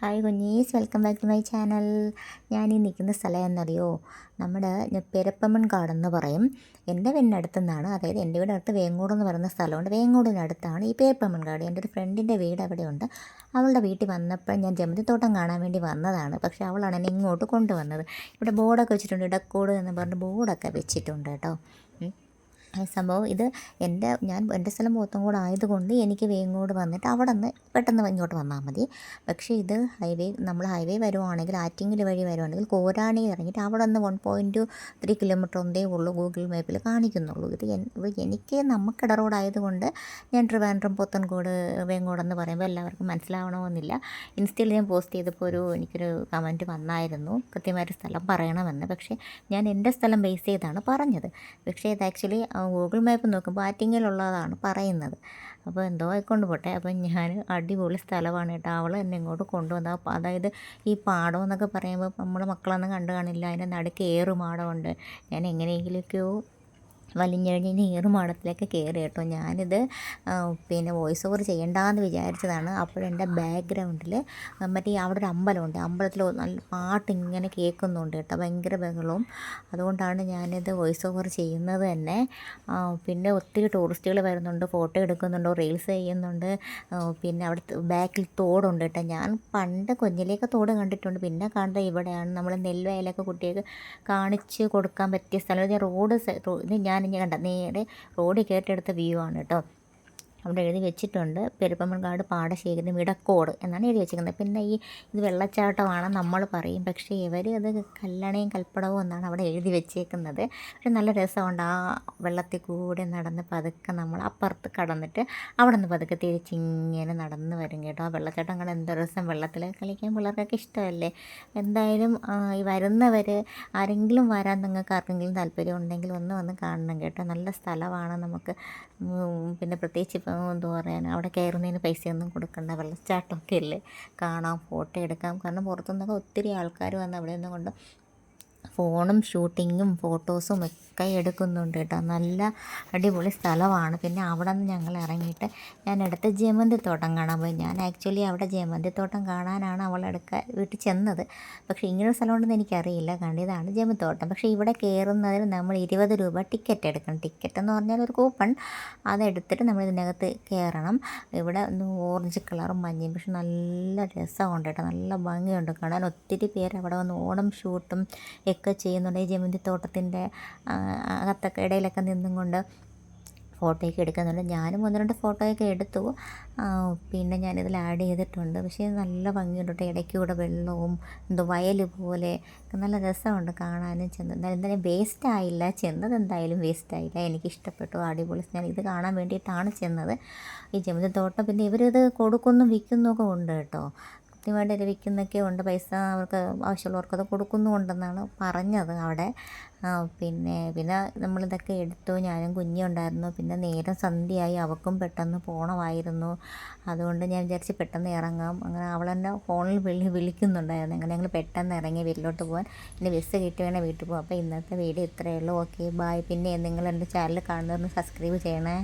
Hi കുഞ്ഞീസ് welcome back to my channel ഞാൻ ഈ നിൽക്കുന്ന സ്ഥലം എന്നറിയോ? നമ്മുടെ പെരപ്പമൺ എന്ന് പറയും. എന്റെ വീടിനടുത്തു നിന്നാണ് അതായത് എന്റെ വീടിനടുത്ത് വേങ്ങോട് എന്ന് പറയുന്ന സ്ഥലമുണ്ട്. വേങ്ങോടിനടുത്താണ് ഈ പേരപ്പമൺ കാട് എന്റെ ഒരു ഫ്രണ്ടിന്റെ വീട് അവിടെയുണ്ട്. അവളുടെ വീട്ടിൽ വന്നപ്പോൾ ഞാൻ ജമന്തിത്തോട്ടം കാണാൻ വേണ്ടി വന്നതാണ്. പക്ഷേ അവളാണ് എന്നെ ഇങ്ങോട്ട് കൊണ്ടുവന്നത്. ഇവിടെ ബോർഡൊക്കെ വെച്ചിട്ടുണ്ട്. ഇടക്കോട് എന്ന് പറഞ്ഞ് ബോർഡൊക്കെ വെച്ചിട്ടുണ്ട് കേട്ടോ. സംഭവം ഇത് എന്റെ ഞാൻ എന്റെ സ്ഥലം പോത്തങ്കോട് ആയതുകൊണ്ട് എനിക്ക് വേങ്ങോട് വന്നിട്ട് അവിടെ നിന്ന് പെട്ടെന്ന് ഇങ്ങോട്ട് വന്നാൽ മതി. പക്ഷേ ഇത് ഹൈവേ നമ്മൾ ഹൈവേ വരുവാണെങ്കിൽ ആറ്റിങ്ങൽ വഴി വരുവാണെങ്കിൽ കോരാണി ഇറങ്ങിയിട്ട് അവിടെ നിന്ന് വൺ പോയിന്റ് ത്രീ കിലോമീറ്റർ ഒന്നേ ഉള്ളൂ ഗൂഗിൾ മാപ്പിൽ കാണിക്കുന്നുള്ളൂ. ഇത് എനിക്ക് നമുക്കിട റോഡായതുകൊണ്ട് ഞാൻ ട്രിവാൻഡ്രം പോത്തൻകോട് വേങ്ങോടെന്ന് പറയുമ്പോൾ എല്ലാവർക്കും മനസ്സിലാവണമെന്നില്ല. ഇൻസ്റ്റയിൽ ഞാൻ പോസ്റ്റ് ചെയ്തപ്പോൾ ഒരു എനിക്കൊരു കമന്റ് വന്നായിരുന്നു. കൃത്യമായൊരു സ്ഥലം പറയണമെന്ന്. പക്ഷേ ഞാൻ എന്റെ സ്ഥലം ബേസ് ചെയ്താണ് പറഞ്ഞത്. പക്ഷേ ഇത് ആക്ച്വലി ഗൂഗിൾ മാപ്പ് നോക്കുമ്പോൾ ആറ്റിങ്ങലുള്ളതാണ് പറയുന്നത്. അപ്പോൾ എന്തോ ആയിക്കൊണ്ട് പോട്ടെ. അപ്പോൾ ഞാൻ അടിപൊളി സ്ഥലമാണ് കേട്ടോ. അവൾ എന്നെ ഇങ്ങോട്ട് കൊണ്ടുവന്നത് അപ്പോൾ അതായത് ഈ പാടം എന്നൊക്കെ പറയുമ്പോൾ നമ്മൾ മക്കളൊന്നും കണ്ടു കാണില്ല. അതിന്റെ നടുക്ക് ഏറു മാടമുണ്ട് ഞാൻ എങ്ങനെയെങ്കിലുമൊക്കെയോ വലിഞ്ഞഴിഞ്ഞ് ഏറുമാടത്തിലേക്ക് കയറി കേട്ടോ. ഞാനിത് പിന്നെ വോയിസ് ഓവർ ചെയ്യണ്ടെന്ന് വിചാരിച്ചതാണ്. അപ്പോഴെന്റെ ബാക്ക്ഗ്രൗണ്ടിൽ മറ്റേ അവിടെ ഒരു അമ്പലമുണ്ട്. അമ്പലത്തിൽ നല്ല പാട്ട് ഇങ്ങനെ കേൾക്കുന്നുണ്ട് കേട്ടോ. ഭയങ്കര ബഹളവും. അതുകൊണ്ടാണ് ഞാനിത് വോയിസ് ഓവർ ചെയ്യുന്നത് തന്നെ. പിന്നെ ഒത്തിരി ടൂറിസ്റ്റുകൾ വരുന്നുണ്ട്. ഫോട്ടോ എടുക്കുന്നുണ്ട് റീൽസ് ചെയ്യുന്നുണ്ട്. പിന്നെ അവിടെ ബാക്കിൽ തോടുണ്ട് കേട്ടോ. ഞാൻ പണ്ട് കുഞ്ഞിലേക്ക് തോട് കണ്ടിട്ടുണ്ട്. പിന്നെ കണ്ട ഇവിടെയാണ് നമ്മൾ നെൽവയലൊക്കെ കുട്ടികൾക്ക് കാണിച്ച് കൊടുക്കാൻ പറ്റിയ സ്ഥലം. റോഡ് ഞാൻ ഇനി കണ്ട. നേരെ റോഡിൽ കയറ്റെടുത്ത വ്യൂ ആണ് കേട്ടോ. അവിടെ എഴുതി വെച്ചിട്ടുണ്ട്. പെരുപ്പമൺകാട് പാടശേഖരം ഇടക്കോട് എന്നാണ് എഴുതി വെച്ചിരിക്കുന്നത്. പിന്നെ ഈ ഇത് വെള്ളച്ചാട്ടമാണ് നമ്മൾ പറയും. പക്ഷേ ഇവർ അത് കല്ലണയും കൽപ്പടവും എന്നാണ് അവിടെ എഴുതി വെച്ചേക്കുന്നത്. പക്ഷെ നല്ല രസമുണ്ട്. ആ വെള്ളത്തിൽ കൂടെ നടന്ന് പതുക്കെ നമ്മൾ അപ്പുറത്ത് കടന്നിട്ട് അവിടെ നിന്ന് പതുക്കെ തിരിച്ചിങ്ങനെ നടന്ന് വരും കേട്ടോ. ആ വെള്ളച്ചാട്ടം കാണാൻ എന്തോ രസം. വെള്ളത്തിൽ കളിക്കാൻ പിള്ളേർക്കൊക്കെ ഇഷ്ടമല്ലേ? എന്തായാലും ഈ വരുന്നവർ ആരെങ്കിലും വരാൻ നിങ്ങൾക്ക് ആർക്കെങ്കിലും താല്പര്യം ഉണ്ടെങ്കിൽ ഒന്ന് വന്ന് കാണണം കേട്ടോ. നല്ല സ്ഥലമാണ് നമുക്ക്. പിന്നെ പ്രത്യേകിച്ച് എന്താ പറയാൻ അവിടെ കയറുന്നതിന് പൈസയൊന്നും കൊടുക്കണ്ട വെള്ളച്ചാട്ടമൊക്കെ അല്ലേ കാണാം ഫോട്ടോ എടുക്കാം. കാരണം പുറത്തുനിന്നൊക്കെ ഒത്തിരി ആൾക്കാർ വന്ന് അവിടെ നിന്ന് കൊണ്ട് ഫോണും ഷൂട്ടിങ്ങും ഫോട്ടോസും ഒക്കെ എടുക്കുന്നുണ്ട് കേട്ടോ. നല്ല അടിപൊളി സ്ഥലമാണ്. പിന്നെ അവിടെ നിന്ന് ഞങ്ങൾ ഇറങ്ങിയിട്ട് ഞാൻ എടുത്ത ജമന്തിത്തോട്ടം കാണാൻ പോയി. ഞാൻ ആക്ച്വലി അവിടെ ജമന്തിത്തോട്ടം കാണാനാണ് അവൾ എടുക്കാൻ വീട്ടിൽ ചെന്നത്. പക്ഷേ ഇങ്ങനൊരു സ്ഥലമുണ്ടെന്ന് എനിക്കറിയില്ല. കണ്ടിതാണ് ജമന്തിത്തോട്ടം പക്ഷേ ഇവിടെ കയറുന്നതിന് നമ്മൾ ഇരുപത് രൂപ ടിക്കറ്റ് എടുക്കണം. ടിക്കറ്റ് എന്ന് പറഞ്ഞാൽ ഒരു കൂപ്പൺ. അതെടുത്തിട്ട് നമ്മൾ ഇതിനകത്ത് കയറണം. ഇവിടെ ഓറഞ്ച് കളറും മഞ്ഞയും. പക്ഷെ നല്ല രസമുണ്ട് കേട്ടോ. നല്ല ഭംഗിയുണ്ട്. കാണാൻ ഒത്തിരി പേര് അവിടെ വന്ന് ഓണം ഷൂട്ടും ഒക്കെ ചെയ്യുന്നുണ്ട്. ഈ ജമന്തി തോട്ടത്തിന്റെ അകത്തൊക്കെ ഇടയിലൊക്കെ നിന്നും കൊണ്ട് ഫോട്ടോയൊക്കെ എടുക്കുന്നുണ്ട്. ഞാനും ഒന്ന് രണ്ട് ഫോട്ടോയൊക്കെ എടുത്തു. പിന്നെ ഞാനിതിൽ ആഡ് ചെയ്തിട്ടുണ്ട്. പക്ഷേ നല്ല ഭംഗിയുണ്ട് കേട്ടോ. ഇടയ്ക്കൂടെ വെള്ളവും എന്തോ വയൽ പോലെ നല്ല രസമുണ്ട് കാണാനും ചെന്ന്. എന്തായാലും എന്തായാലും വേസ്റ്റ് ആയില്ല. ചെന്നത് എന്തായാലും വേസ്റ്റ് ആയില്ല. എനിക്ക് ഇഷ്ടപ്പെട്ടു അടിപൊളി ഞാൻ ഇത് കാണാൻ വേണ്ടിയിട്ടാണ് ചെന്നത്. ഈ ജമന്തി തോട്ടം പിന്നെ ഇവരിത് കൊടുക്കുന്നു വിൽക്കുന്നൊക്കെ ഉണ്ട് കേട്ടോ. കൃത്യമായിട്ട് ഇത് വിൽക്കുന്നൊക്കെ ഉണ്ട്. പൈസ അവർക്ക് ആവശ്യമുള്ളവർക്കത് കൊടുക്കുന്നുണ്ടെന്നാണ് പറഞ്ഞത് അവിടെ. പിന്നെ പിന്നെ നമ്മളിതൊക്കെ എടുത്തു. ഞാനും കുഞ്ഞുണ്ടായിരുന്നു. പിന്നെ നേരം സന്ധ്യയായി. അവക്കും പെട്ടെന്ന് പോകണമായിരുന്നു അതുകൊണ്ട് ഞാൻ വിചാരിച്ച് പെട്ടെന്ന് ഇറങ്ങാം. അങ്ങനെ അവളെന്നെ ഫോണിൽ വിളി വിളിക്കുന്നുണ്ടായിരുന്നു. അങ്ങനെ ഞങ്ങൾ പെട്ടെന്ന് ഇറങ്ങി വീട്ടിലോട്ട് പോകാൻ ഇനി ബസ് കിട്ടി വേണേൽ വീട്ടിൽ പോകാം അപ്പോൾ ഇന്നത്തെ വീഡിയോ ഇത്രയേ ഉള്ളൂ. ഓക്കെ ബായ് പിന്നെ നിങ്ങൾ എന്റെ ചാനൽ കാണുന്നവർ സബ്സ്ക്രൈബ് ചെയ്യണേ.